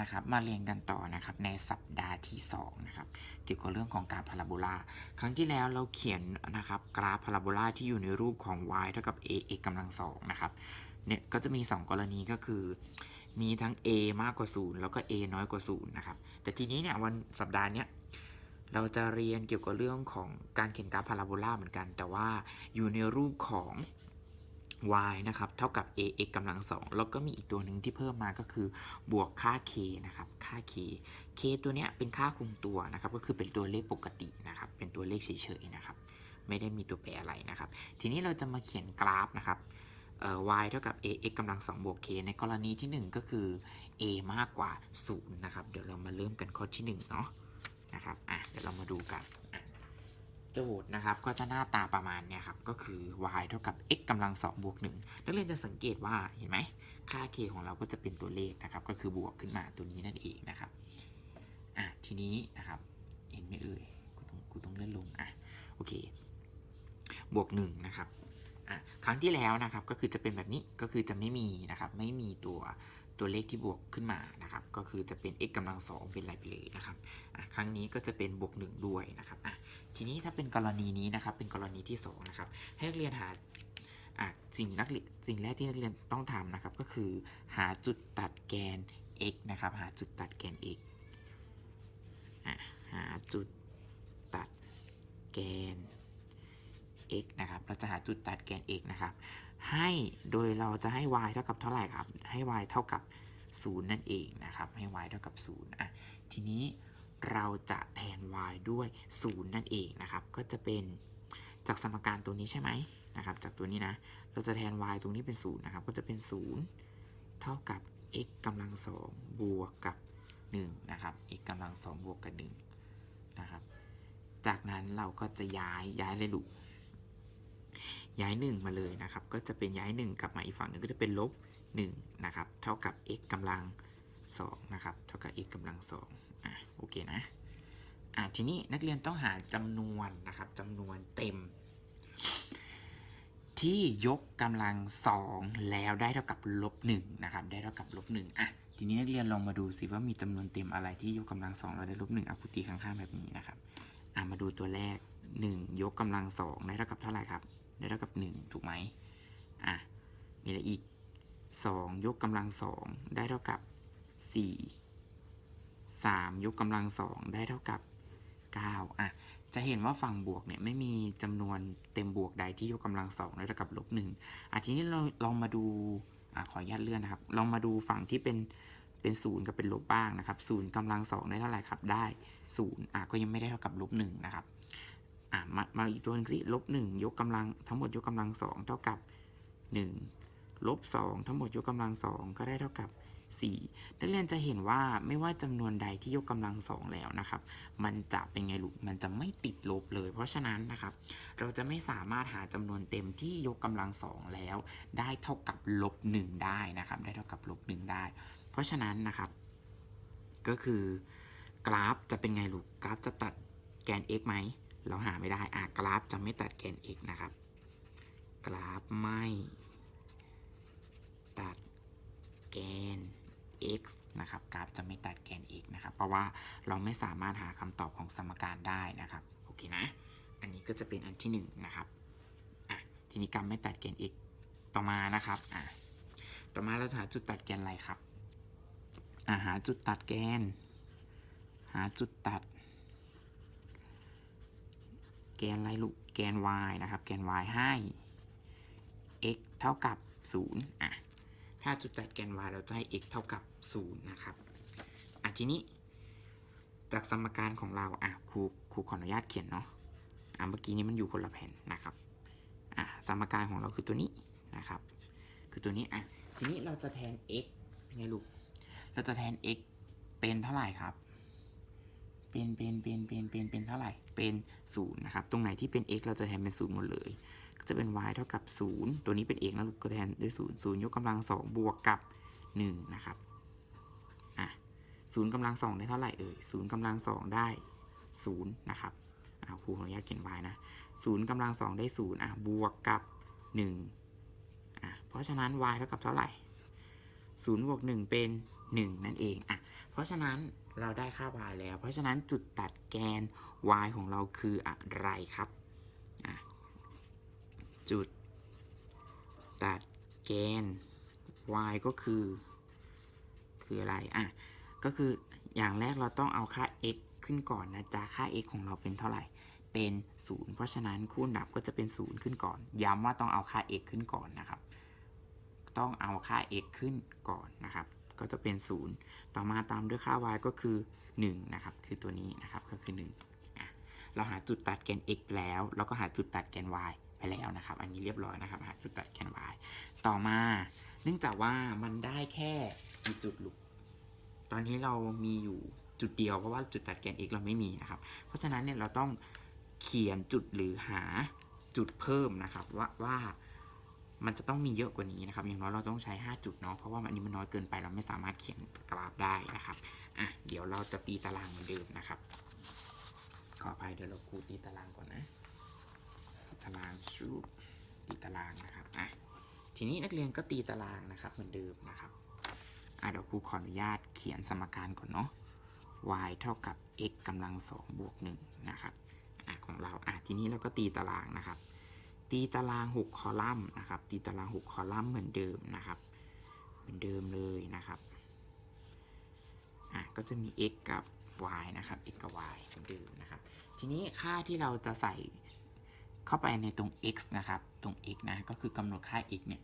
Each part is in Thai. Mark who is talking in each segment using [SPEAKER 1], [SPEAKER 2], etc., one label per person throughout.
[SPEAKER 1] นะครับมาเรียนกันต่อนะครับในสัปดาห์ที่2นะครับเกี่ยวกับเรื่องของกาฟพาราโบลาครั้งที่แล้วเราเขียนนะครับกราฟพาราโบลาที่อยู่ในรูปของ y เท่ากับ a x กำลังสองนะครับเนี่ยก็จะมี 2 กรณีก็คือ มีทั้ง a มากกว่า 0 แล้วก็ a น้อยกว่า0นะครับแต่ทีนี้เนี่ยวันสัปดาห์เนี้ยเราจะเรียนเกี่ยวกับเรื่องของการเขียนกราฟพาราโบลาเหมือนกัน แต่ว่าอยู่ในรูปของ y นะครับเท่ากับ ax กำลังสองแล้วก็มีอีกตัวหนึ่งที่เพิ่มมาก็คือบวกค่า k นะครับค่า k k ตัวเนี้ยเป็นค่าคงตัวนะครับก็คือเป็นตัวเลขปกตินะครับเป็นตัวเลขเฉยๆนะครับไม่ได้มีตัวแปรอะไรนะครับ ทีนี้เราจะมาเขียนกราฟนะครับ y เท่ากับ ax กำลังสองบวก k ในกรณีที่ 1 ก็คือ a มากกว่า0นะครับเดี๋ยวเรามาเริ่มกันข้อที่1เนาะนะครับอะเดี๋ยวเรามาดูกัน โจทย์นะครับ ก็จะหน้าตาประมาณเนี้ยครับ ก็คือ y เท่ากับ x กำลัง2บวก1นักเรียนจะสังเกตว่าเห็นไหมค่า k ของเราก็จะเป็นตัวเลขนะครับ ก็คือบวกขึ้นมาตัวนี้นั่นเองนะครับอะทีนี้นะครับเห็นไหมเอ่ยกูต้องกูต้องเลื่อนลงอะโอเค บวก1นะครับอะครั้งที่แล้วนะครับก็คือจะเป็นแบบนี้ก็คือจะไม่มีนะครับ ไม่มีตัว ตัวเลขที่บวกขึ้นมานะครับ ก็คือจะเป็น x กำลังสองเป็นอะไรไปเลยนะครับครั้งนี้ก็จะเป็นบวก1ด้วยนะครับทีนี้ถ้าเป็นกรณีนี้นะครับ เป็นกรณีที่2นะครับ ให้นักเรียนหาสิ่งนักเรียนสิ่งแรกที่นักเรียนต้องทำนะครับ ก็คือหาจุดตัดแกน x นะครับ หาจุดตัดแกน x หาจุดตัดแกน x นะครับ เราจะหาจุดตัดแกน x นะครับ ให้โดยเราจะให้ y เท่ากับเท่าไหร่ครับ ให้ y เท่ากับ 0 นั่นเองนะครับ ให้ y เท่ากับ 0 อะ ทีนี้เราจะแทน y ด้วย 0 นั่นเองนะครับ ก็จะเป็นจากสมการตัวนี้ใช่ไหมนะครับ จากตัวนี้นะ เราจะแทน y ตรงนี้เป็น 0 นะครับ ก็จะเป็น 0 เท่ากับ x กำลัง2บวกกับ 1 นะครับ x กำลัง2บวกกับ 1 นะครับ จากนั้นเราก็จะย้ายย้ายเลยลูก ย้าย 1 มาเลยนะครับ ก็จะเป็นย้าย 1 กลับมาอีกฝั่งหนึ่งก็จะเป็นลบ1นะครับ เท่ากับ x กำลัง2นะครับ เท่ากับ x กำลัง2อะโอเคนะ อะทีนี้นักเรียนต้องหาจำนวนนะครับจำนวนเต็ม ที่ยกกำลังสองแล้วได้เท่ากับลบหนึ่งนะครับ ได้เท่ากับลบหนึ่งอะทีนี้นักเรียนลองมาดูสิว่ามีจำนวนเต็มอะไรที่ยกกำลังสองแล้วได้ลบหนึ่งอะคูตีข้างๆแบบนี้นะครับ อะมาดูตัวแรกหนึ่งยกกำลังสองได้เท่ากับเท่าไหร่ครับ ได้เท่ากับหนึ่งถูกไหมอะ มีอะไรอีกสองยกกำลังสองได้เท่ากับสี่3ยกกำลังสองได้เท่ากับ 9 อะ จะเห็นว่าฝั่งบวกเนี่ยไม่มีจำนวนเต็มบวกใดที่ยกกำลังสองได้เท่ากับลบหนึ่งอะทีนี้เราลองมาดูอะขออนุญาตเลื่อนนะครับ ลองมาดูฝั่งที่เป็นเป็นศูนย์กับเป็นลบบ้างนะครับศูนย์กำลังสองได้เท่าไหร่ครับ ได้ศูนย์อะก็ยังไม่ได้เท่ากับลบหนึ่งนะครับ อะมามาอีกตัวหนึงสิลบหนึ่งยกกำลังทั้งหมดยกกำลังสองเท่ากับหนึ่งลบสองทั้งหมดยกกำลังสองก็ได้เท่ากับ 4 นักเรียนจะเห็นว่าไม่ว่าจำนวนใดที่ยกกำลังสองแล้วนะครับ มันจะเป็นไงลูก มันจะไม่ติดลบเลย เพราะฉะนั้นนะครับ เราจะไม่สามารถหาจำนวนเต็มที่ยกกำลังสองแล้ว ได้เท่ากับลบหนึ่งได้นะครับ ได้เท่ากับลบหนึ่งได้ เพราะฉะนั้นนะครับ ก็คือกราฟจะเป็นไงลูก กราฟจะตัดแกน x ไหม เราหาไม่ได้อะกราฟจะไม่ตัดแกน x นะครับ กราฟไม่ ตัดแกน x นะครับ กราฟจะไม่ตัดแกน x นะครับ เพราะว่าเราไม่สามารถหาคำตอบของสมการได้นะครับ โอเคนะ อันนี้ก็จะเป็นอันที่1นงนะครับ อะ ทีนี้กราฟไม่ตัดแกน x ต่อมานะครับ อะ ต่อมาเราจะหาจุดตัดแกนอะไรครับ อะหาจุดตัดแกน หาจุดตัด แกนอะไรลูกแกน y นะครับ แกน y ให้ x เท่ากับ 0 อะ ถ้าจุดตัดแกน y เราจะให้ x เท่ากับ 0 นะครับ อะทีนี้ จากสมการของเรา อะครูครูขออนุญาตเขียนเนาะ อะเมื่อกี้นี้มันอยู่คนละแผ่นนะครับ อะสมการของเราคือตัวนี้นะครับ คือตัวนี้ อะ ทีนี้เราจะแทน x เป็นไงลูก เราจะแทน x เป็นเท่าไหร่ครับ เป็นเป็นเป็นเป็นเป็นเป็นเท่าไหร่เป็น0นะครับตรงไหนที่เป็น x เราจะแทนเป็น0หมดเลย ก็จะเป็น y เท่ากับ 0 ตัวนี้เป็น x แล้วกก็แทนด้วย 0 0 ยกกำลัง 2 บวกกับ 1 นะครับอะ0กำลัง 2 ได้เท่าไหร่เอ่ย0กำลัง 2 ได้ 0 นะครับอ่าครูขออนุญาตเขียน y นะ0กำลัง 2 ได้ 0อะบวกกับ 1อะเพราะฉะนั้น y เท่ากับเท่าไหร่0บวก1เป็น 1 นั่นเองอะเพราะฉะนั้น เราได้ค่า y แล้ว เพราะฉะนั้นจุดตัดแกน y ของเราคืออะไรครับจุดตัดแกน y ก็คือ คืออะไร อะ ก็คืออย่างแรกเราต้องเอาค่า x ขึ้นก่อนนะจ๊ะ ค่า x ของเราเป็นเท่าไหร่ เป็น 0 เพราะฉะนั้นคู่ดับก็จะเป็น 0 ขึ้นก่อน ย้ำว่าต้องเอาค่า x ขึ้นก่อนนะครับ ต้องเอาค่า x ขึ้นก่อนนะครับ ก็จะเป็น 0 ต่อมาตามด้วยค่า y ก็คือ1นะครับคือตัวนี้นะครับก็คือ1อะเราหาจุดตัดแกน x แล้วแล้วก็หาจุดตัดแกน y ไปแล้วนะครับ อันนี้เรียบร้อยนะครับหาจุดตัดแกน y ต่อมา เนื่องจากว่ามันได้แค่กี่จุดลูกตอนนี้เรามีอยู่จุดเดียวเพราะว่าจุดตัดแกน x เราไม่มีนะครับ เพราะฉะนั้นเนี่ยเราต้องเขียนจุดหรือหาจุดเพิ่มนะครับว่าว่า มันจะต้องมีเยอะกว่านี้นะครับ อย่างน้อยเราต้องใช้ 5 จุดเนาะ เพราะว่าอันนี้มันน้อยเกินไปเราไม่สามารถเขียนกราฟได้นะครับ อะ เดี๋ยวเราจะตีตารางเหมือนเดิมนะครับ ขออภัยเดี๋ยวเราครูตีตารางก่อนนะ ตารางชูตีตารางนะครับ อะ ทีนี้นักเรียนก็ตีตารางนะครับ เหมือนเดิมนะครับ อะเดี๋ยวครูขออนุญาตเขียนสมการก่อนเนาะ y เท่ากับ x กำลัง2บวก1นะครับ อะของเรา อะทีนี้เราก็ตีตารางนะครับ ตีตาราง 6 คอลัมน์นะครับ ตีตาราง 6 คอลัมน์เหมือนเดิมนะครับ เหมือนเดิมเลยนะครับอะก็จะมี x กับ y นะครับ x กับ y เหมือนเดิมนะครับ ทีนี้ค่าที่เราจะใส่เข้าไปในตรง x นะครับ ตรง x นะ ก็คือกำหนดค่า x เนี่ย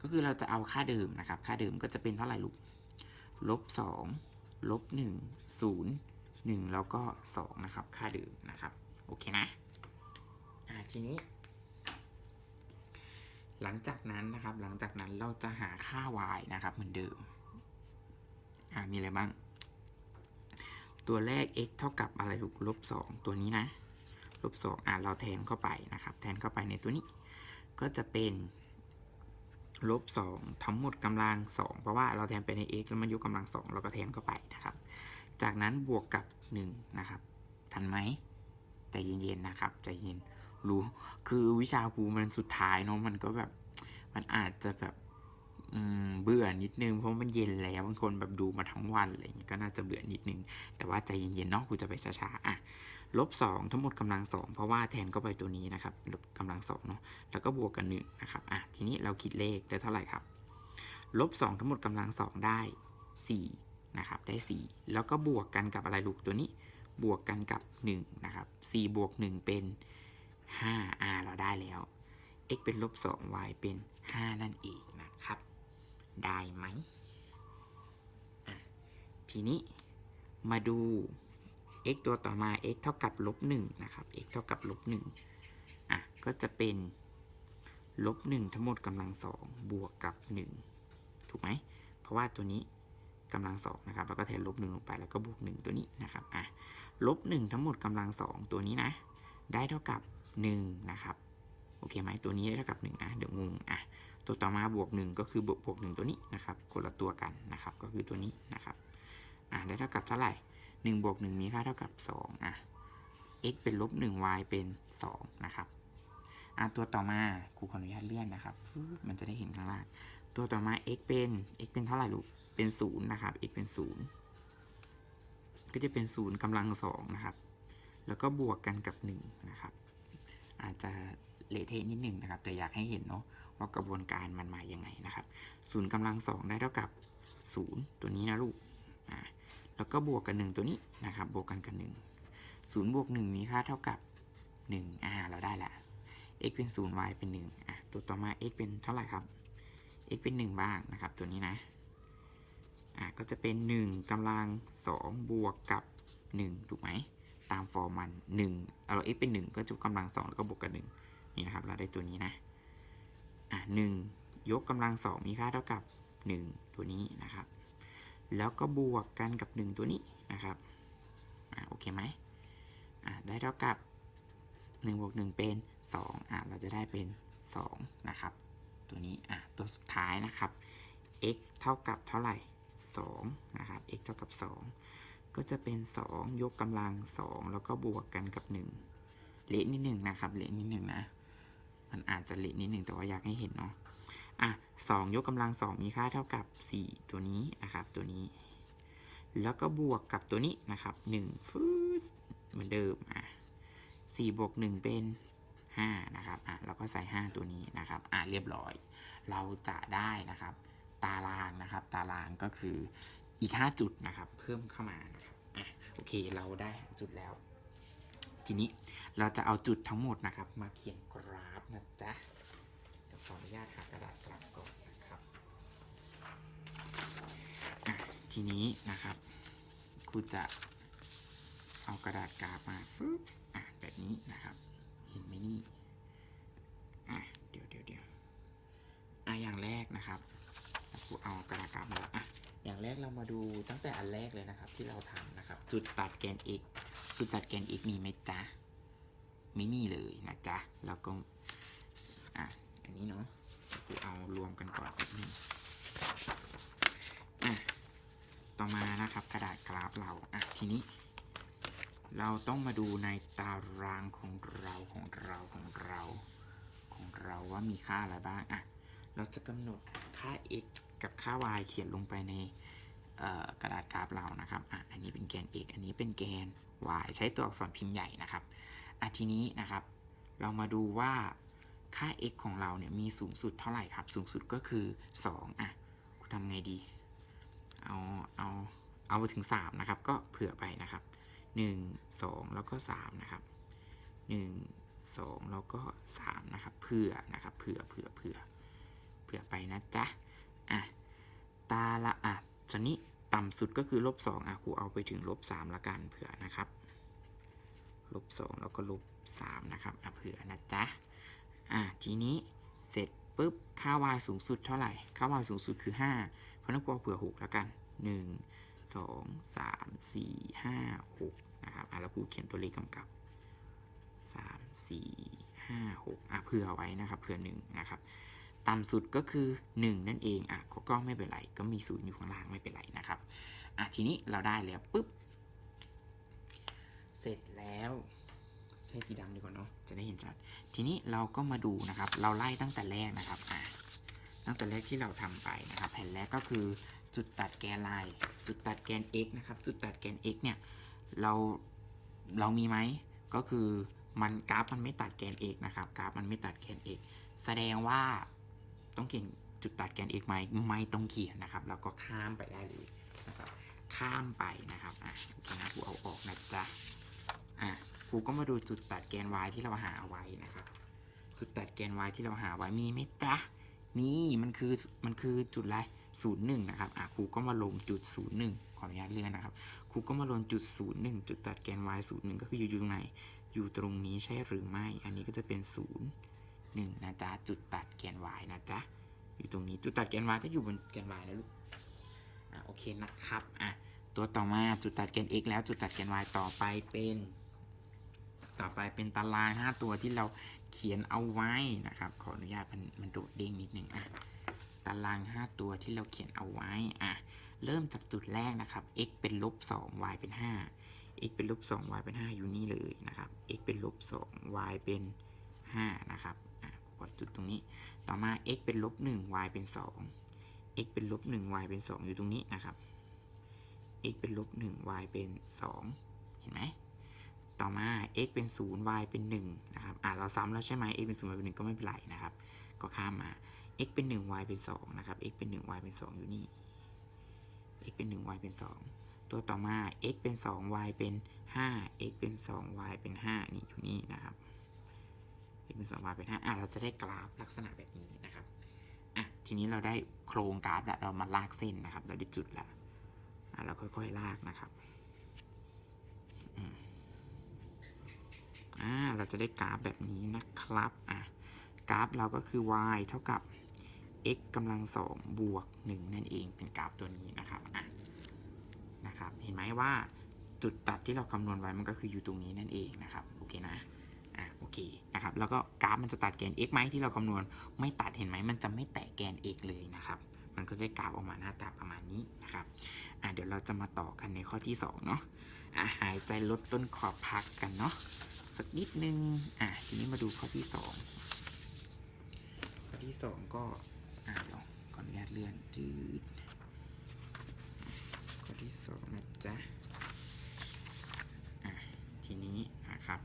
[SPEAKER 1] ก็คือเราจะเอาค่าเดิมนะครับ ค่าเดิมก็จะเป็นเท่าไหร่ลูกลบ2ลบ1 0 1 แล้วก็ 2 นะครับ ค่าเดิมนะครับ โอเคนะ อ่าทีนี้ หลังจากนั้นนะครับ หลังจากนั้นเราจะหาค่า y นะครับ เหมือนเดิม อ่า มีอะไรบ้าง ตัวแรก x เท่ากับอะไรลูกลบ2ตัวนี้นะ ลบ2อ่าเราแทนเข้าไปนะครับ แทนเข้าไปในตัวนี้ ก็จะเป็นลบ2ทั้งหมดกำลัง2เพราะว่าเราแทนไปใน x แล้วมันยกกำลัง2เราก็แทนเข้าไปนะครับ จากนั้นบวกกับ1นะครับ ทันไหมใจเย็นๆนะครับ ใจเย็น รู้คือวิชาครูมันสุดท้ายเนาะมันก็แบบ มันอาจจะแบบอืมเบื่อนิดนึงเพราะมันเย็นแล้วบางคนแบบดูมาทั้งวันอะไรอย่างเงี้ยก็น่าจะเบื่อนิดนึง แต่ว่าใจเย็นๆเนาะครูจะไปช้าๆอะลบ2ทั้งหมดกำลัง2เพราะว่าแทนเข้าไปตัวนี้นะครับลบกำลัง2เนาะแล้วก็บวกกัน1นะครับอะทีนี้เราคิดเลขได้เท่าไหร่ครับลบ2ทั้งหมดกำลัง2ได้4นะครับได้ 4 แล้วก็บวกกันกับอะไรลูกตัวนี้ บวกกันกับ1นะครับ4บวก1เป็น 5อ่าเราได้แล้ว x เป็นลบ2 y เป็น 5 นั่นเองนะครับ ได้ไหม ทีนี้มาดู x ตัวต่อมา x เท่ากับลบ1นะครับ x เท่ากับลบ1อะ ก็จะเป็นลบ1ทั้งหมดกำลัง2บวกกับ 1 ถูกไหม เพราะว่าตัวนี้กำลัง2นะครับ แล้วก็แทนลบ1ลงไปแล้วก็บวก1ตัวนี้นะครับ อะ ลบ1ทั้งหมดกำลัง2ตัวนี้นะ ได้เท่ากับ 1นะครับโอเคไหมตัวนี้เท่ากับ1นะเดี๋ยวงงอะตัวต่อมาบวก 1 ก็คือบวกบวก1ตัวนี้นะครับคนละตัวกันนะครับก็คือตัวนี้นะครับอะได้เท่ากับเท่าไหร่1บวก1มีค่าเท่ากับ2อะ x เป็นลบ1 y เป็น2นะครับอะตัวต่อมาครูขออนุญาตเลื่อนนะครับ มันจะได้เห็นข้างล่างตัวต่อมา x เป็น x เป็นเท่าไหร่ลูกเป็น0นะครับ x เป็น 0 ก็จะเป็น0กำลัง2นะครับ แล้วก็บวกกันกับ1นะครับ อาจจะเละเทะนิดหนึ่งนะครับ แต่อยากให้เห็นเนาะว่ากระบวนการมันมาอย่างไงนะครับ0กำลัง2ได้เท่ากับ0ตัวนี้นะลูกอ่าแล้วก็บวกกับ1ตัวนี้นะครับ บวกกันกับ1 0บวก1มีค่าเท่ากับ1อ่าเราได้ละ x เป็น0 y เป็น1อะตัวต่อมา x เป็นเท่าไหร่ครับ x เป็น1บ้างนะครับ ตัวนี้นะอะก็จะเป็น1กำลัง2บวกกับ1ถูกไหม ตามฟอร์มมัน1เรา x เป็น 1 ก็จะกำลัง 2 แล้วก็บวกกับ1นี่นะครับ เราได้ตัวนี้นะอะ1ยกกำลัง 2 มีค่าเท่ากับ 1 ตัวนี้นะครับ แล้วก็บวกกันกับ 1 ตัวนี้นะครับอะโอเคไหมอะได้เท่ากับ1บวก1เป็น 2อะเราจะได้เป็น 2 นะครับ ตัวนี้อะตัวสุดท้ายนะครับ x เท่ากับเท่าไหร่ 2 นะครับ x เท่ากับ 2 ก็จะเป็น 2 ยกกำลัง 2 แล้วก็บวกกันกับ 1 เละนิดหนึ่งนะครับเละนิดหนึ่งนะ มันอาจจะเละนิดหนึ่งแต่ว่าอยากให้เห็นเนาะอะ2ยกกำลัง 2 มีค่าเท่ากับ 4 ตัวนี้นะครับ ตัวนี้ แล้วก็บวกกับตัวนี้นะครับ1ฟืสเหมือนเดิมอะ4บวก1เป็น 5 นะครับอะเราก็ใส่ 5 ตัวนี้นะครับอะเรียบร้อย เราจะได้นะครับ ตารางนะครับ ตารางก็คือ อีก 5 จุดนะครับ เพิ่มเข้ามานะครับอะโอเคเราได้จุดแล้ว ทีนี้เราจะเอาจุดทั้งหมดนะครับ มาเขียนกราฟนะจ๊ะเดี๋ยวขออนุญาตหากระดาษกราฟก่อนนะครับอะทีนี้นะครับครูจะเอากระดาษกราฟมาฟึบอะแบบนี้นะครับ เห็นไหมนี่อะเดี๋ยวเดี๋ยวเดี๋ยวอะอย่างแรกนะครับครูเอากระดาษกราฟมาแล้วอะ อย่างแรกเรามาดูตั้งแต่อันแรกเลยนะครับ ที่เราทำนะครับ จุดตัดแกน x จุดตัดแกน x มีไหมจ๊ะไม่มีเลยนะจ๊ะแล้วก็อะอันนี้เนาะกูเอารวมกันก่อนนึงอะต่อมานะครับกระดาษกราฟเราอะทีนี้ เราต้องมาดูในตารางของเราของเราของเรา ของเราว่ามีค่าอะไรบ้างอะเราจะกำหนดค่า x กับค่า y เขียนลงไปในกระดาษกราฟเรานะครับอะอันนี้เป็นแกน x อันนี้เป็นแกน y ใช้ตัวอักษรพิมพ์ใหญ่นะครับอะทีนี้นะครับ เรามาดูว่าค่า x ของเราเนี่ยมีสูงสุดเท่าไหร่ครับ สูงสุดก็คือ2อะกูทำไงดี เอาเอาเอาไปถึง 3 นะครับ ก็เผื่อไปนะครับ 1 2 แล้วก็ 3 นะครับ 1 2 แล้วก็ 3 นะครับ เผื่อนะครับ เผื่อเผื่อเผื่อเผื่อไปนะจ๊ะ อะตาละอะจะนี้ต่ำสุดก็คือลบ2อะครูเอาไปถึงลบ3ละกันเผื่อนะครับลบสองแล้วก็ลบสามนะครับอะเผื่อนะจ๊ะอะทีนี้เสร็จปุ๊บค่า y สูงสุดเท่าไหร่ ค่า y สูงสุดคือ 5 เพราะนั้นกูเอาเผื่อ 6 แล้วกัน 1 2 3 4 5 6 นะครับอะแล้วกูเขียนตัวเลขกำกับ 3 4 5 6 อะเผื่อไว้นะครับ เผื่อ 1 นะครับ ต่ำสุดก็คือ 1 นั่นเองอะก็ไม่เป็นไร ก็มีศูนย์อยู่ข้างล่างไม่เป็นไรนะครับอะทีนี้เราได้แล้วปุ๊บ เสร็จแล้วใช้สีดำดีกว่าเนาะจะได้เห็นชัด ทีนี้เราก็มาดูนะครับ เราไล่ตั้งแต่แรกนะครับอ่าตั้งแต่แรกที่เราทำไปนะครับ แผ่นแรกก็คือจุดตัดแกนลาย จุดตัดแกน x นะครับ จุดตัดแกน x เนี่ยเราเรามีไหมก็คือมันกราฟมันไม่ตัดแกน x นะครับ กราฟมันไม่ตัดแกน x แสดงว่า ต้องเขียนจุดตัดแกน x ไหมไม่ต้องเขียนนะครับ แล้วก็ข้ามไปได้เลยนะครับ ข้ามไปนะครับอะโอเคนะกูเอาออกนะจ๊ะอะครูก็มาดูจุดตัดแกน y ที่เราหาไว้นะครับ จุดตัดแกน y ที่เราหาไว้มีไหมจ๊ะมีมันคือมันคือจุดอะไรศูนย์หนึ่งนะครับอะครูก็มาลงจุดศูนย์หนึ่งขออนุญาตเลื่อนนะครับครูก็มาลงจุดศูนย์หนึ่งจุดตัดแกน y ศูนย์หนึ่งก็คืออยู่อยู่ตรงไหนอยู่ตรงนี้ใช่หรือไม่ อันนี้ก็จะเป็นศูนย์ หนึ่งนะจ๊ะจุดตัดแกน y นะจ๊ะอยู่ตรงนี้จุดตัดแกน y ก็อยู่บนแกน y นะลูกอะโอเคนะครับอะตัวต่อมาจุดตัดแกน x แล้วจุดตัดแกน y ต่อไปเป็น ต่อไปเป็นตาราง 5 ตัวที่เราเขียนเอาไว้นะครับขออนุญาตมันมันโดดเด้งนิดนึงอะตาราง 5 ตัวที่เราเขียนเอาไว้อะเริ่มจากจุดแรกนะครับ x เป็นลบ2 y เป็น 5 x เป็นลบ2 y เป็น 5 อยู่นี่เลยนะครับ x เป็นลบ2 y เป็น 5 นะครับ อะกดจุดตรงนี้ ต่อมา x เป็นลบ1 y เป็น 2 x เป็นลบ1 y เป็น 2 อยู่ตรงนี้นะครับ x เป็นลบ1 y เป็น 2 เห็นไหมต่อมา x เป็น 0 y เป็น 1 นะครับ อะเราซ้ำแล้วใช่ไหม x เป็น 0 y เป็น 1 ก็ไม่เป็นไรนะครับ ก็ข้ามมา x เป็น 1 y เป็น 2 นะครับ x เป็น 1 y เป็น 2 อยู่นี่ x เป็น 1 y เป็น 2 ตัวต่อมา x เป็น 2 y เป็น 5 x เป็น 2 y เป็น 5 นี่อยู่นี่นะครับ x เป็น2 y เป็น5อะเราจะได้กราฟลักษณะแบบนี้นะครับอะทีนี้เราได้โครงกราฟแล้วเรามาลากเส้นนะครับ เราได้จุดแล้วอะเราค่อยๆลากนะครับอืมอ่าเราจะได้กราฟแบบนี้นะครับอะกราฟเราก็คือ y เท่ากับ x กำลังสองบวก1นั่นเองเป็นกราฟตัวนี้นะครับอะนะครับ เห็นไหมว่าจุดตัดที่เราคำนวณไว้มันก็คืออยู่ตรงนี้นั่นเองนะครับ โอเคนะ อะโอเคนะครับแล้วก็กราฟมันจะตัดแกน x ไหมที่เราคำนวณไม่ตัดเห็นไหมมันจะไม่แตะแกน x เลยนะครับมันก็จะกราฟออกมาหน้าตาประมาณนี้นะครับอะเดี๋ยวเราจะมาต่อกันในข้อที่2เนาะอะหายใจลดต้นขอบพักกันเนาะสักนิดนึงอะทีนี้มาดูข้อที่ 2 ข้อที่ 2 ก็อะเดี๋ยวขออนุญาตเลื่อนจืดข้อที่สองนะจ๊ะทีนี้นะครับ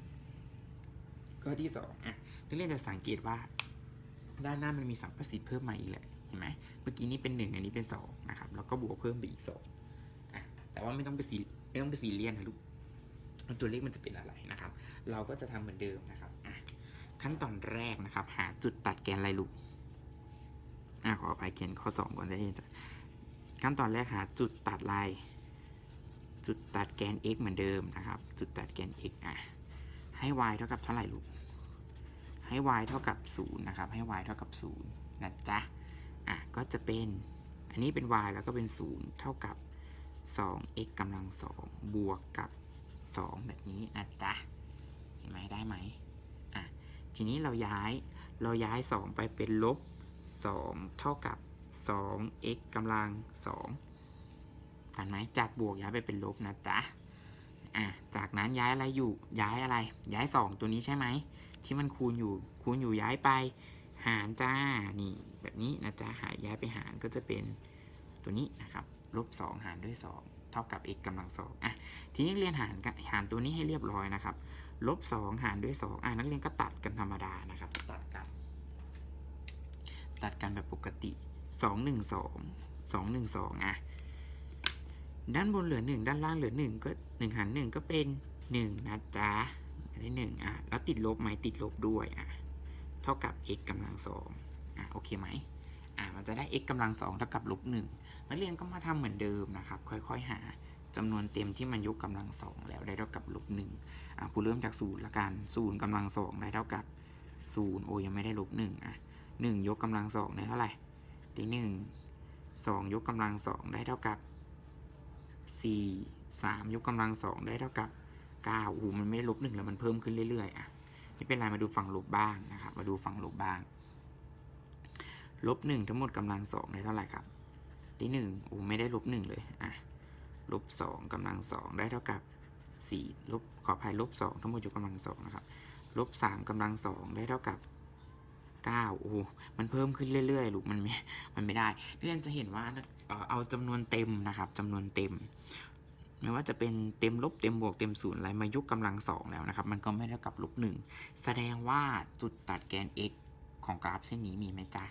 [SPEAKER 1] ข้อที่สองอะนักเรียนจะสังเกตว่า ด้านหน้ามันมีสัมประสิทธิ์เพิ่มมาอีกแหละเห็นไหมเมื่อกี้นี้เป็นหนึ่งอันนี้เป็นสองนะครับ แล้วก็บวกเพิ่มไปอีกสองอะแต่ว่าไม่ต้องไปซีไม่ต้องไปซีเรียสนะลูกตัวเลขมันจะเป็นอะไรนะครับ เราก็จะทำเหมือนเดิมนะครับอะขั้นตอนแรกนะครับ หาจุดตัดแกนไรลูกอะขออภัยเขียนข้อสองก่อนได้ยังจะขั้นตอนแรกหาจุดตัดลายจุดตัดแกน x เหมือนเดิมนะครับ จุดตัดแกน x อะ ให้ y เท่ากับเท่าไหร่ลูก ให้ y เท่ากับ0นะครับ ให้ y เท่ากับ0นะจ๊ะ อะ ก็จะเป็น อันนี้เป็น y แล้วก็เป็น 0 เท่ากับ 2x กำลัง 2 บวกกับ 2 แบบนี้นะจ๊ะ เห็นไหมได้ไหมอะ ทีนี้เราย้าย เราย้าย 2 ไปเป็นลบ 2 เท่ากับ 2x กำลัง2ทันไหมจากบวกย้ายไปเป็นลบนะจ๊ะ อะจากนั้นย้ายอะไรอยู่ย้ายอะไร ย้าย 2 ตัวนี้ใช่ไหมที่มันคูณอยู่คูณอยู่ย้ายไป หารจ้านี่แบบนี้นะจ๊ะหายย้ายไปหารก็จะเป็นตัวนี้นะครับลบ2หารด้วย 2 เท่ากับ x กำลังสองอะทีนี้เรียนหารกันหารตัวนี้ให้เรียบร้อยนะครับลบ2หารด้วย 2อะนักเรียนก็ตัดกันธรรมดานะครับตัดกันตัดกันแบบปกติ 2 1 2 2 1 2อะด้านบนเหลือ 1 ด้านล่างเหลือ 1 ก็ 1หาร1ก็เป็น 1 นะจ๊ะได้หนึ่งอะแล้วติดลบไหมติดลบด้วยอะเท่ากับ x กำลังสองอะโอเคไหมอะมันจะได้ x กำลังสองเท่ากับลบหนึ่งนักเรียนก็มาทำเหมือนเดิมนะครับ ค่อยๆหาจำนวนเต็มที่มันยกกำลังสองแล้วได้เท่ากับลบหนึ่งอะกูเริ่มจากศูนย์ละกันศูนย์กำลังสองได้เท่ากับศูนย์โอ้ยังไม่ได้ลบหนึ่งอะหนึ่งยกกำลังสองได้เท่าไหร่ได้หนึ่งสองยกกำลังสองได้เท่ากับสี่ สามยกกำลังสองได้เท่ากับ9อ้โหมันไม่ได้ลบหนึ่งแล้วมันเพิ่มขึ้นเรื่อยๆอะไม่เป็นไรมาดูฝั่งลบบ้างนะครับ มาดูฝั่งลบบ้างลบหนึ่งทั้งหมดกำลังสองได้เท่าไหร่ครับได้หนึ่งอ้ไม่ได้ลบหนึ่งเลยอะลบสองกำลังสองได้เท่ากับสี่ลบขออภัยลบสองทั้งหมดยกกำลังสองนะครับลบสามกำลังสองได้เท่ากับเก้าโอ้มันเพิ่มขึ้นเรื่อยๆลูกมันไม่ มันไม่ได้นักเรียนจะเห็นว่าเอ่อเอาจำนวนเต็มนะครับจำนวนเต็ม ไม่ว่าจะเป็นเต็มลบเต็มบวกเต็มศูนย์อะไรมายกกำลังสองแล้วนะครับมันก็ไม่เท่ากับลบหนึ่งแสดงว่าจุดตัดแกน x ของกราฟเส้นนี้มีไหมจ๊ะ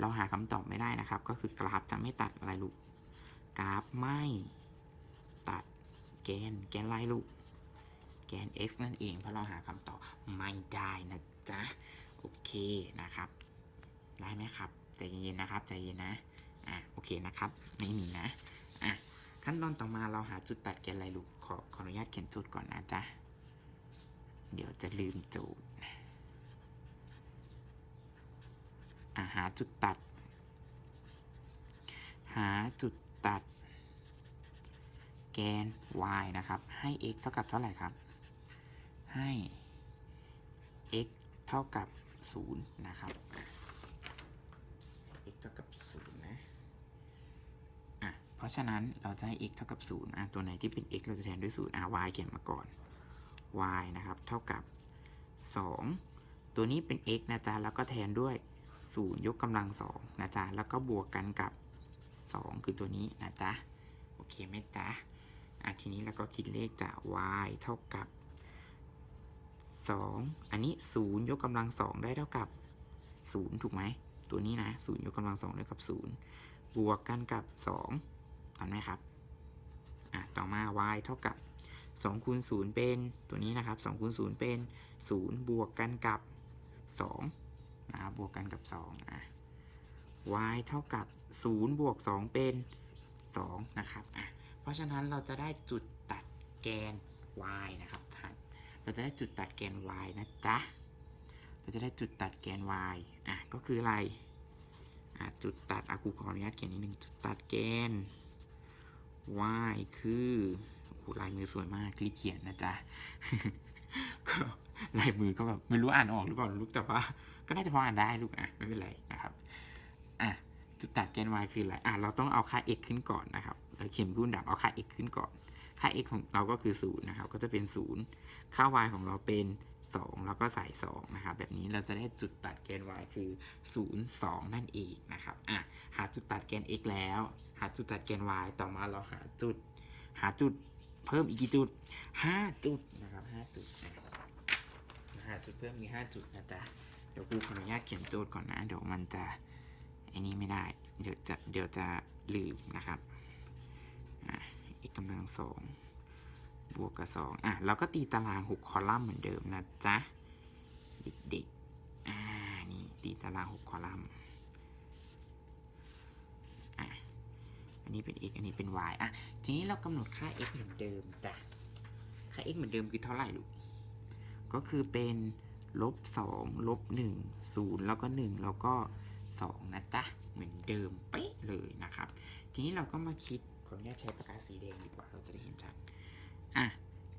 [SPEAKER 1] เราหาคำตอบไม่ได้นะครับ ก็คือกราฟจะไม่ตัดอะไรลูกกราฟไม่ตัดแกนแกนอะไรลูกแกน x นั่นเองเพราะเราหาคำตอบไม่ได้นะจ๊ะ โอเคนะครับ ได้ไหมครับ ใจเย็นๆนะครับ ใจเย็นนะ อะ โอเคนะครับ ไม่มีนะ อะ ขั้นตอนต่อมาเราหาจุดตัดแกนอะไรลูกขอขออนุญาตเขียนจทย์ก่อนนะจ๊ะ เดี๋ยวจะลืมจทย์อะหาจุดตัด หาจุดตัด แกน y นะครับ ให้ x เท่ากับเท่าไหร่ครับ ให้ x เท่ากับ 0 นะครับ x เท่ากับ 0 นะ อะ เพ ราะฉะนั้นเราจะให้ x เท่ากับ0อะตัวไหนที่เป็น x เราจะแทนด้วย0อะ y เขียนมาก่อน y นะครับเท่ากับ 2 ตัวนี้เป็น x นะจ๊ะแล้วก็แทนด้วย 0 ยกกำลัง2นะจ๊ะแล้วก็บวกกันกับ 2 คือตัวนี้นะจ๊ะโอเคไหมจ๊ะอะทีนี้เราก็คิดเลขจาก y เท่ากับ 2 อันนี้ 0 ยกกำลัง 2 ได้เท่ากับ 0 ถูกไหม ตัวนี้นะ 0 ยกกำลัง 2 ได้กับ 0 บวกกันกับ 2 ทันไหมครับอะต่อมา y เท่ากับ2คูณ0เป็นตัวนี้นะครับ2คูณ0เป็น 0 บวกกันกับ2นะครับบวกกันกับ2อะ y เท่ากับ0บวก2เป็น2นะครับอะเพราะฉะนั้นเราจะได้จุดตัดแกน y นะครับท่านเราจะได้จุดตัดแกน y นะจ๊ะเราจะได้จุดตัดแกน y อะก็คืออะไรอะจุดตัดอากูขออนุญาตเขียนนิดนึงจุดตัดแกน y คือลายมือสวยมากรีบเขียนนะจ๊ะก็ลายมือก็แบบไม่รู้อ่านออกหรือเปล่าลูกแต่ว่า ก็น่าจะพออ่านได้ลูกอะไม่เป็นไรนะครับอะจุดตัดแกน y คืออะไรอะเราต้องเอาค่า x ขึ้นก่อนนะครับเราเขียนคูณดับเอาค่า x ขึ้นก่อน ค่า x ของเราก็คือ0นะครับ ก็จะเป็น 0 ค่า y ของเราเป็น 2 แล้วก็ใส่2นะครับแบบนี้เราจะได้จุดตัดแกน y คือ 0 2 นั่นเองนะครับอะหาจุดตัดแกน x แล้ว หาจุดตัดแกน y ต่อมาเราหาจุด หาจุดเพิ่มอีกกี่จุด 5 จุดนะครับ5จุดนะครับหาจุดเพิ่มอีก5จุดนะจ๊ะเดี๋ยวครูขออนุญาตเขียนโจทย์ก่อนนะเดี๋ยวมันจะไอ้นี่ไม่ได้เดี๋ยวจะเดี๋ยวจะลืมนะครับอะอีกกำลังสอง บวกกับสองอะ เราก็ตีตารางหกคอลัมน์เหมือนเดิมนะจ๊ะ เด็กๆ อ่า นี่ ตีตารางหกคอลัมน์ อะ อันนี้เป็น x อันนี้เป็น y อะ ทีนี้เรากำหนดค่า x เหมือนเดิมจ้ะ ค่า x เหมือนเดิมคือเท่าไหร่ลูก ก็คือเป็นลบสองลบหนึ่งศูนย์แล้วก็หนึ่งแล้วก็สองนะจ๊ะ เหมือนเดิมเป๊ะเลยนะครับ ทีนี้เราก็มาคิดขออนุญาตใช้ปากกาสีแดงดีกว่าเราจะได้เห็นชัด อะ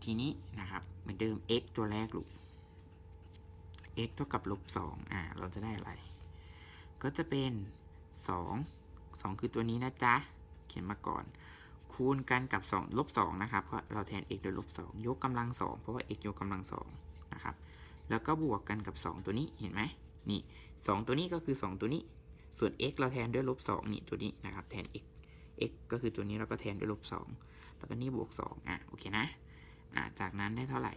[SPEAKER 1] ทีนี้นะครับ เหมือนเดิม x ตัวแรกลูก x เท่ากับลบสองอะ เราจะได้อะไร ก็จะเป็นสองสองคือตัวนี้นะจ๊ะ เขียนมาก่อน คูณกันกับ2ลบ2นะครับ เพราะเราแทน x โดยลบ2ยกกำลัง2เพราะว่า x ยกกำลัง2นะครับ แล้วก็บวกกันกับ2ตัวนี้เห็นไหมนี่2ตัวนี้ก็คือ2ตัวนี้ ส่วน x เราแทนด้วยลบ2นี่ตัวนี้นะครับ แทน x x ก็คือตัวนี้เราก็แทนด้วยลบ2 แล้วก็นี่บวก2อะโอเคนะอะจากนั้นได้เท่าไหร่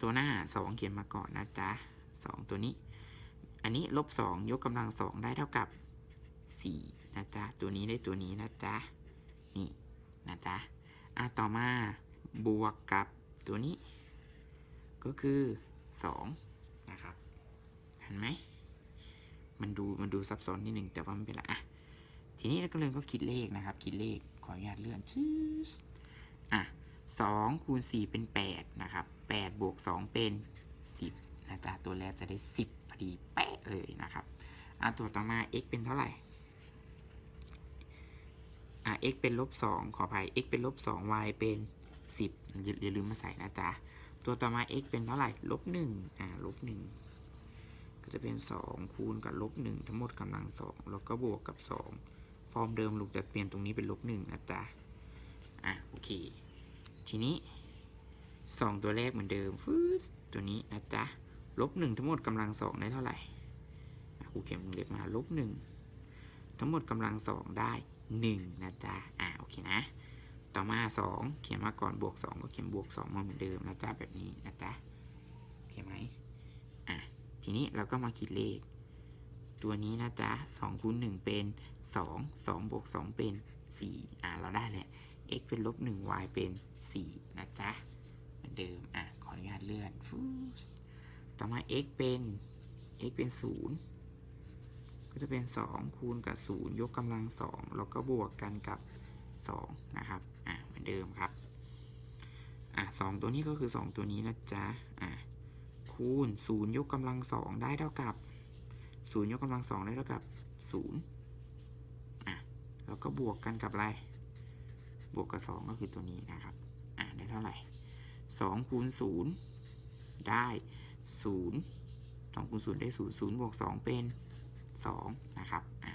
[SPEAKER 1] ตัวหน้า2เขียนมาก่อนนะจ๊ะ2ตัวนี้ อันนี้ลบ2ยกกำลัง2ได้เท่ากับ4นะจ๊ะตัวนี้ได้ตัวนี้นะจ๊ะนี่นะจ๊ะอะต่อมาบวกกับตัวนี้ ก็คือ2นะครับเห็นไหมมันดูมันดูซับซ้อนนิดนึงแต่ว่าไม่เป็นไรอะทีนี้เราก็เลยก็คิดเลขนะครับ คิดเลข ขออนุญาตเลื่อนชืดอะสองคูณสี่เป็นแปดนะครับแปดบวกสองเป็นสิบนะจ๊ะตัวแรกจะได้สิบพอดีเป๊ะเลยนะครับอะตัวต่อมา x เป็นเท่าไหร่อะ x เป็นลบสองขออภัย x เป็นลบสอง y เป็นสิบอย่าอย่าลืมมาใส่นะจ๊ะตัวต่อมา x เป็นเท่าไหร่ลบหนึ่งอ่าลบหนึ่งก็จะเป็นสองคูณกับลบหนึ่งทั้งหมดกำลังสองแล้วก็บวกกับสอง ฟอร์มเดิมลูกแต่เปลี่ยนตรงนี้เป็นลบหนึ่งนะจ๊ะ อะโอเค ทีนี้สองตัวแรกเหมือนเดิมฟืดตัวนี้นะจ๊ะลบหนึ่งทั้งหมดกำลังสองได้เท่าไหร่ครูเขียนวงเล็บมาลบหนึ่งทั้งหมดกำลังสองได้หนึ่งนะจ๊ะ อะโอเคนะ ต่อมา2เขียนมาก่อนบวก2ก็เขียนบวก2มาเหมือนเดิมนะจ๊ะแบบนี้นะจ๊ะโอเคไหมอะทีนี้เราก็มาคิดเลข ตัวนี้นะจ๊ะ2คูณ1เป็น 2 2บวก2เป็น 4 อะเราได้แหละ x เป็นลบ1 y เป็น 4 นะจ๊ะเหมือนเดิม อะ ขออนุญาตเลื่อนฟูต่อมา x เป็น x เป็น 0 ก็จะเป็น 2 คูณกับ 0 ยกกำลัง 2 แล้วก็บวกกันกับ 2 นะครับ อะเหมือนเดิมครับ อะสองตัวนี้ก็คือ 2 ตัวนี้นะจ๊ะ อะ คูณ 0 ยกกำลัง 2 ได้เท่ากับ 0ย์ยกกำลัง2ได้เท่ากับ0อะแล้วก็บวกกันกับอะไร บวกกับ2ก็คือตัวนี้นะครับอะได้เท่าไหร่2คูณ0ได้0 2คูณ0ได้0 0บวก2เป็น2นะครับอะ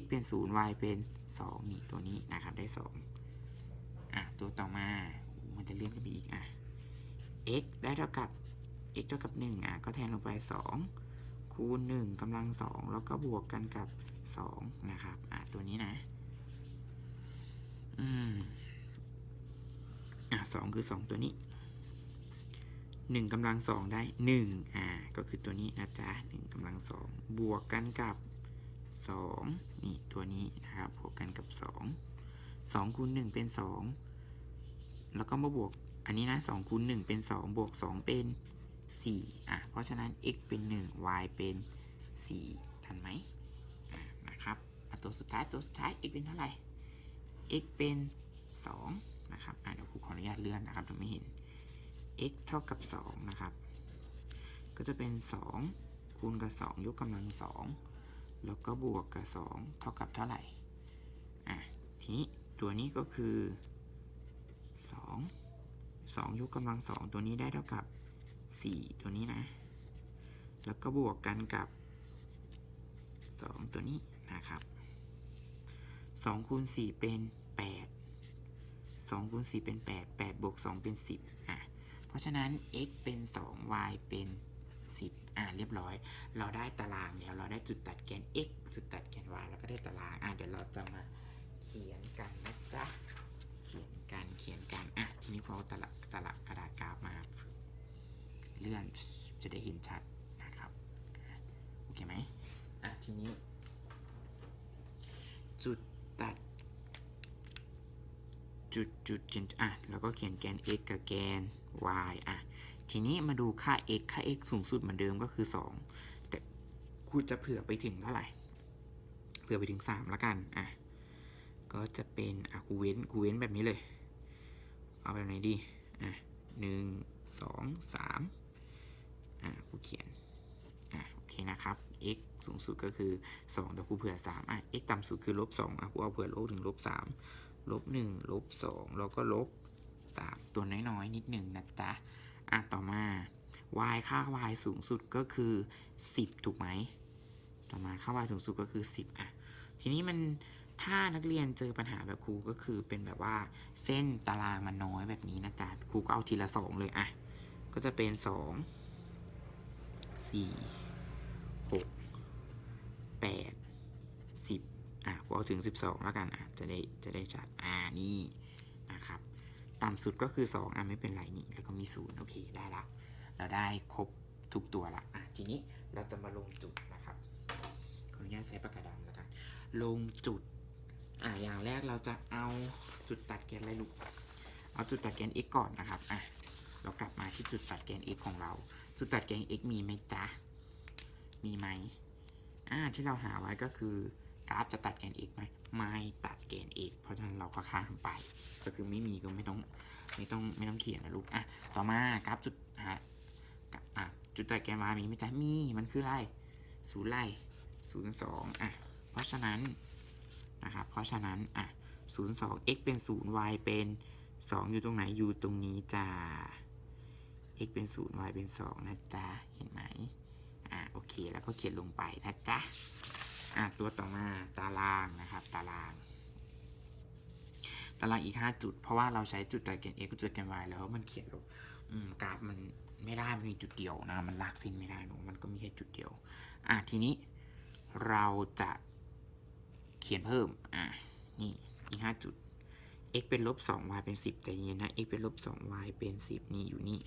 [SPEAKER 1] x เป็น0 y เป็น2นี่ตัวนี้นะครับได้2อะตัวต่อมามันจะเลื่อนกันไปอีกอะ x ได้เท่ากับ x เท่ากับ 1 อะ ก็แทนลงไป 2 คูณ1กำลัง 2 แล้วก็บวกกันกับ 2 นะครับ อะ ตัวนี้นะ อืม อะ2คือ 2 ตัวนี้1กำลัง 2 ได้ 1 อ่า ก็คือตัวนี้นะจ๊ะ1กำลัง 2 บวกกันกับ 2 นี่ตัวนี้นะครับ บวกกันกับ 2 2คูณ1เป็น 2 แล้วก็มาบวก อันนี้นะ2คูณ1เป็น 2 บวก 2 เป็น 4อะเพราะฉะนั้น x เป็น 1 y เป็น 4 ทันไหมนะครับตัวสุดท้ายตัวสุดท้าย x เป็นเท่าไหร่ x เป็น 2 นะครับเดี๋ยวครูขออนุญาตเลื่อนนะครับเดี๋ยวไม่เห็น x เท่ากับ 2 นะครับ ก็จะเป็น 2 คูณกับ 2 ยกกำลัง 2 แล้วก็บวกกับ 2 เท่ากับเท่าไหร่อะทีนี้ตัวนี้ก็คือ 2 2 ยกกำลัง 2 ตัวนี้ได้เท่ากับ 4 ตัวนี้นะ แล้วก็บวกกันกับ 2 ตัวนี้นะครับ2คูณ4เป็น 8 2คูณ4เป็น 8 8บวก2เป็น 10อะเพราะฉะนั้น x เป็น 2 y เป็น 10 อ่าเรียบร้อย เราได้ตารางแล้ว เราได้จุดตัดแกน x จุดตัดแกน y แล้วก็ได้ตาราง อ่าเดี๋ยวเราจะมาเขียนกันนะจ๊ะ เขียนกัน เขียนกัน อะ ทีนี้พอตารางตารางกระดาษกราฟมา เลื่อนจะได้เห็นชัดนะครับโอเคไหมอะทีนี้ จุดตัด จุดจุดเขียนอะแล้วก็เขียนแกน x กับแกน y อะทีนี้มาดูค่า x ค่า x สูงสุดเหมือนเดิมก็คือ 2 แต่ครูจะเผื่อไปถึงเท่าไหร่ เผื่อไปถึง 3 แล้วกันอะก็จะเป็นอะครูเว้นครูเว้นแบบนี้เลย เอาแบบไหนดีอะหนึ่งสองสาม อะครูเขียนอะโอเคนะครับ x สูงสุดก็คือ 2 แต่ครูเผื่อ 3อะ x ต่ำสุดคือลบ2อะครูเอาเผื่อลบถึงลบ3ลบ1ลบ2แล้วก็ลบ 3 ตัวน้อยๆ นิดหนึ่งนะจ๊ะอะต่อมา y ค่า y สูงสุดก็คือ 10 ถูกไหม ต่อมาค่า y สูงสุดก็คือ 10อะทีนี้มันถ้านักเรียนเจอปัญหาแบบครูก็คือเป็นแบบว่าเส้นตารางมันน้อยแบบนี้นะจ๊ะครูก็เอาทีละ 2 เลยอะก็จะเป็น 2 4 6 8 10อะกูเอาถึง12แล้วกันอะจะได้จะได้ชัดอ่านี่นะครับต่ำสุดก็คือ2อะไม่เป็นไรนี่แล้วก็มี0โอเคได้ละเราได้ครบทุกตัวละอะทีนี้เราจะมาลงจุดนะครับขออนุญาตใช้ปากกาดำแล้วกัน ลงจุดอะอย่างแรกเราจะเอาจุดตัดแกนอะไรลูกเอาจุดตัดแกน x ก่อนนะครับอะเรากลับมาที่จุดตัดแกน x ของเรา จุดตัดแกน x มีไหมจ๊ะ มีไหมอ่าที่เราหาไว้ก็คือกราฟจะตัดแกน x ไหมไม่ตัดแกน x เพราะฉะนั้นเราก็ข้ามไป ก็คือไม่มีก็ไม่ต้องไม่ต้องไม่ต้องเขียนนะลูกอะต่อมากราฟจุดหาอะจุดตัดแกน y มีไหมจ๊ะมีมันคืออะไรศูนย์ไรศูนย์สองอะเพราะฉะนั้นนะครับเพราะฉะนั้นอะศูนย์สอง x เป็นศูนย์ y เป็นสองอยู่ตรงไหนอยู่ตรงนี้จ้า x เป็นศูนย์ y เป็นสองนะจ๊ะ เห็นไหมอ่าโอเค แล้วก็เขียนลงไปนะจ๊ะ อ่าตัวต่อมาตารางนะครับ ตาราง ตารางอีก 5 จุด เพราะว่าเราใช้จุดตัดแกน x กับจุดแกน y แล้วมันเขียนลงกราฟมันไม่ได้มันมีจุดเดียวนะ มันลากเส้นไม่ได้หนูมันก็มีแค่จุดเดียว อะทีนี้เราจะเขียนเพิ่ม อะนี่อีก 5 จุด x เป็นลบ2 y เป็น 10 ใจเย็นนะ x เป็นลบ2 y เป็น 10 นี่อยู่นี่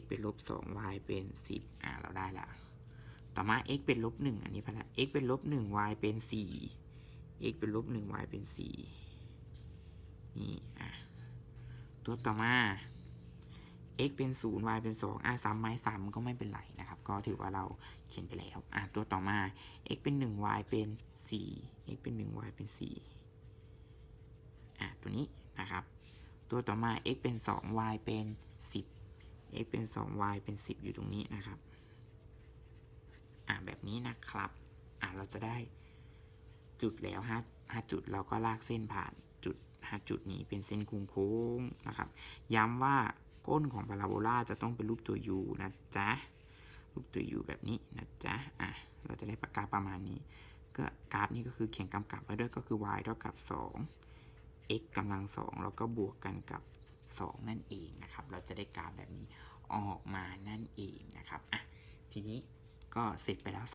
[SPEAKER 1] x เป็นลบ2 y เป็น 10 อ่าเราได้ละ ต่อมา x เป็นลบ1อันนี้พละ x เป็นลบ1 y เป็น 4 x เป็นลบ1 y เป็น 4 นี่ อะ ตัวต่อมา x เป็น 0 y เป็น 2 อะซ้ำไหมซ้ำก็ไม่เป็นไรนะครับ ก็ถือว่าเราเขียนไปแล้ว อะ ตัวต่อมา x เป็น 1 y เป็น 4 x เป็น 1 y เป็น 4 อะ ตัวนี้นะครับ ตัวต่อมา x เป็น 2 y เป็น 10 x เป็น 2y เป็น 10 อยู่ตรงนี้นะครับ อ่าแบบนี้นะครับ อ่าเราจะได้จุดแล้ว5 5จุดเราก็ลากเส้นผ่านจุด 5 จุดนี้เป็นเส้นโค้งๆนะครับ ย้ำว่าก้นของพาราโบลาจะต้องเป็นรูปตัว U นะจ๊ะ รูปตัว U แบบนี้นะจ๊ะ อะ เราจะได้ปากกาประมาณนี้ ก็กราฟนี้ก็คือเขียนกำกับไว้ด้วยก็คือ y เท่ากับ 2 x กำลัง 2 แล้วก็บวกกันกับ 2 นั่นเองนะครับ เราจะได้กราฟแบบนี้ออกมานั่นเองนะครับอะทีนี้ก็เสร็จไปแล้ว